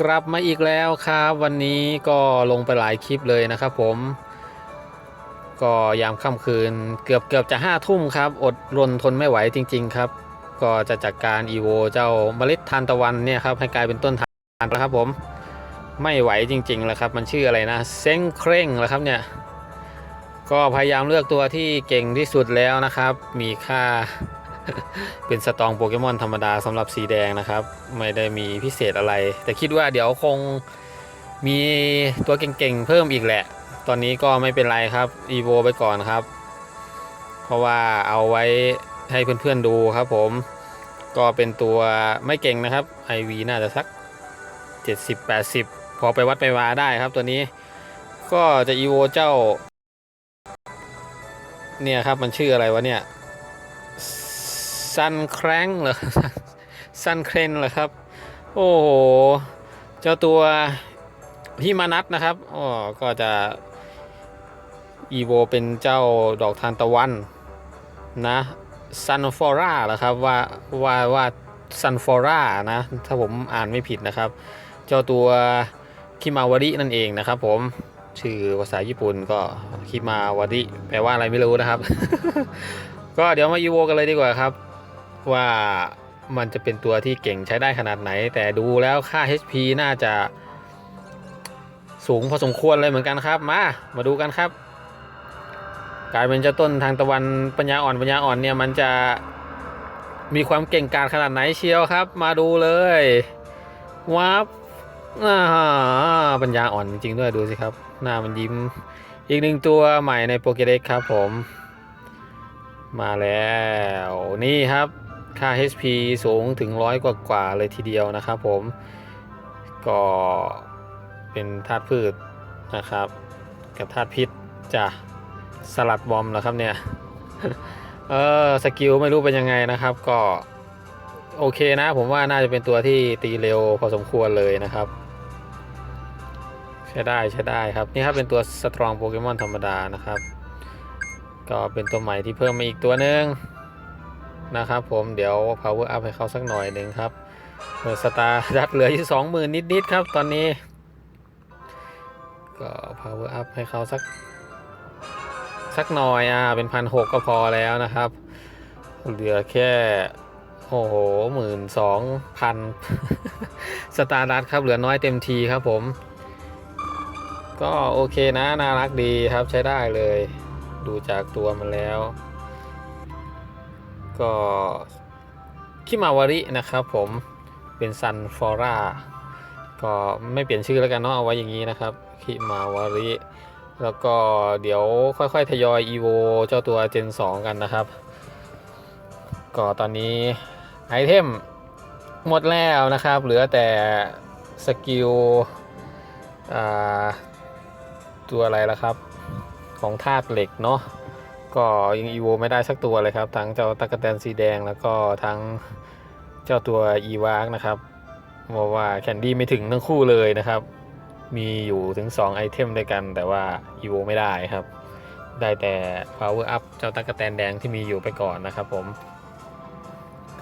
กลับมาอีกแล้วครับ วันนี้ก็ลงไปหลายคลิปเลยนะครับผม ก็ยามค่ำคืนเกือบเกือบจะห้าทุ่มครับ อดรนทนไม่ไหวจริง ๆ ครับ ก็จะจัดการอีโวเจ้าเมล็ดทานตะวันเนี่ยครับให้กลายเป็นต้นทานแล้วครับผมไม่ไหวจริงๆแล้วครับ มันชื่ออะไรนะเซ้งเคร่งแล้วครับเนี่ยก็พยายามเลือกตัวที่เก่งที่สุดแล้วนะครับ มีค่า เป็นสตองโปเกมอนธรรมดาสำหรับสีแดงนะครับ ไม่ได้มีพิเศษอะไร แต่คิดว่าเดี๋ยวคงมีตัวเก่งๆเพิ่มอีกแหละ ตอนนี้ก็ไม่เป็นไรครับอีโวไปก่อนครับ เพราะว่าเอาไว้ให้เพื่อนๆดูครับผม ก็เป็นตัวไม่เก่งนะครับ IV น่าจะสัก 70-80 พอไปวัดไปวาได้ครับตัวนี้ก็จะอีโวเจ้า เนี่ยครับมันชื่ออะไรวะเนี่ย ซันแครงเหรอซันเครนเหรอครับ โอ้โห เจ้าตัวฮิมานัทนะครับอ๋อก็จะอีโวเป็นเจ้าดอกทานตะวันนะซันฟอร่าเหรอครับว่าว่าว่าซันฟอร่านะ ถ้าผมอ่านไม่ผิดนะครับ เจ้าตัวคิมาวารินั่นเองนะครับผมชื่อภาษาญี่ปุ่นก็คิมาวาริแปลว่าอะไรไม่รู้นะครับ ก็เดี๋ยวมาอีโวกันเลยดีกว่าครับ ว่ามันจะเป็นตัวที่เก่งใช้ได้ขนาดไหน แต่ดูแล้วค่า HP น่าจะสูงพอสมควรเลยเหมือนกันครับ มา มาดูกันครับ กลายเป็นเจ้าต้นทางตะวันปัญญาอ่อนปัญญาอ่อนเนี่ยมันจะมีความเก่งกาจขนาดไหนเชียวครับ มาดูเลยวับอ่าปัญญาอ่อนจริงด้วยดูสิครับ หน้ามันยิ้ม อีกหนึ่งตัวใหม่ในโปเกเด็กครับผม มาแล้วนี่ครับ ค่า HP สูงถึงร้อยกว่ากว่าเลยทีเดียวนะครับผมก็เป็นธาตุพืชนะครับ กับธาตุพิษจะสลัดบอมแล้วครับเนี่ยเออสกิลไม่รู้เป็นยังไงนะครับ ก็โอเคนะ ผมว่าน่าจะเป็นตัวที่ตีเร็วพอสมควรเลยนะครับ ใช้ได้ใช้ได้ครับ นี่ครับเป็นตัวสตรองโปเกมอนธรรมดานะครับ ก็เป็นตัวใหม่ที่เพิ่มมาอีกตัวหนึ่ง นะครับผมเดี๋ยว power up ให้เขาสักหน่อยหนึ่งครับเสตาร์ดัดเหลืออยู่สองหมื่นนิด ๆ ครับ ตอนนี้ ก็ power up ให้เขาสัก สักหน่อยอะเป็นพันหกก็พอแล้วนะครับ เหลือแค่โอ้โหหมื่นสองพันสตาร์ดัตครับเหลือน้อยเต็มทีครับผม ก็โอเคนะ น่ารักดีครับใช้ได้เลย ดูจากตัวมันแล้ว ก็คิมาวารินะครับผมเป็นซันฟอร่าก็ไม่เปลี่ยนชื่อแล้วกันเนาะเอาไว้อย่างนี้นะครับคิมาวาริแล้วก็เดี๋ยวค่อยๆ ทยอยอีโวเจ้าตัวเจน 2 กันนะครับ ก็ตอนนี้ไอเทมหมดแล้วนะครับ เหลือแต่สกิลตัวอะไรละครับ ของธาตุเหล็กเนาะ ก็ยังอีโวไม่ได้สักตัวเลยครับ ทั้งเจ้าตะกแตนสีแดงแล้วก็ทั้งเจ้าตัวอีวากนะครับเพราะว่าแคนดี้ไม่ถึงทั้งคู่เลยนะครับ มีอยู่ถึง 2 ไอเทมด้วยกัน แต่ว่าอีโวไม่ได้ครับ ได้แต่ power up เจ้าตะกแตนแดงที่มีอยู่ไปก่อนนะครับผม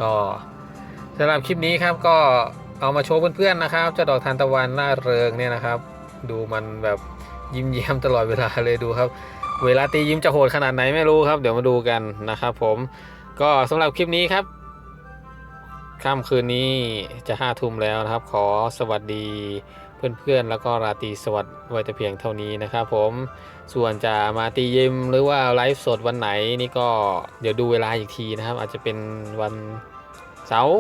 ก็สำหรับคลิปนี้ครับก็เอามาโชว์เพื่อนๆนะครับ เจ้าดอกทานตะวันล่าเริงเนี่ยนะครับ ดูมันแบบยิ้มแย้มตลอดเวลาเลยดูครับ เวลาตียิ้มจะโหดขนาดไหนไม่รู้ครับ เดี๋ยวมาดูกันนะครับผมก็สำหรับคลิปนี้ครับค่ำคืนนี้จะห้าทุ่มแล้วนะครับ ขอสวัสดีเพื่อนๆ แล้วก็ราตรีสวัสดิ์ไว้แต่เพียงเท่านี้นะครับผมส่วนจะมาตียิมหรือว่าไลฟ์สดวันไหนนี่ก็เดี๋ยวดูเวลาอีกทีนะครับ อาจจะเป็นวันเสาร์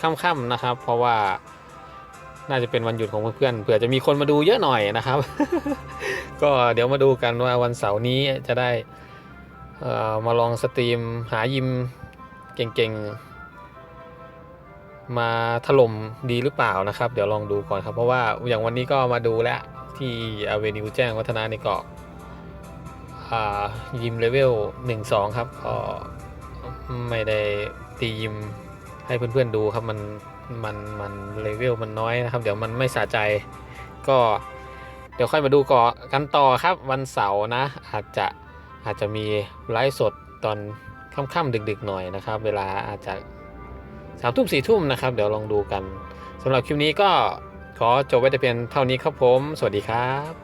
ค่ำๆนะครับ เพราะว่า น่าจะเป็นวันหยุดของเพื่อนๆเผื่อจะมีคนมาดูเยอะหน่อยนะครับ ก็เดี๋ยวมาดูกันว่าวันเสาร์นี้จะได้มาลองสตรีมหายิมเก่งๆ มาถล่มดีหรือเปล่านะครับ เดี๋ยวลองดูก่อนครับ เพราะว่าอย่างวันนี้ก็มาดูแล้วที่อเวนิวแจ้งวัฒนาในเกาะยิมเลเวล1-2 ครับก็ไม่ได้ตียิมให้เพื่อนๆดูครับมัน มันมันเลเวลมันน้อยนะครับ เดี๋ยวมันไม่สะใจก็เดี๋ยวค่อยมาดูก่อกันต่อครับวันเสาร์นะ อาจจะอาจจะมีไลฟ์สดตอนค่ำๆดึกๆ หน่อยนะครับ เวลาอาจจะสามทุ่มสี่ทุ่มนะครับ เดี๋ยวลองดูกันสำหรับคลิปนี้ก็ขขอจบไว้แต่เพียงเท่านี้ครับผม สวัสดีครับ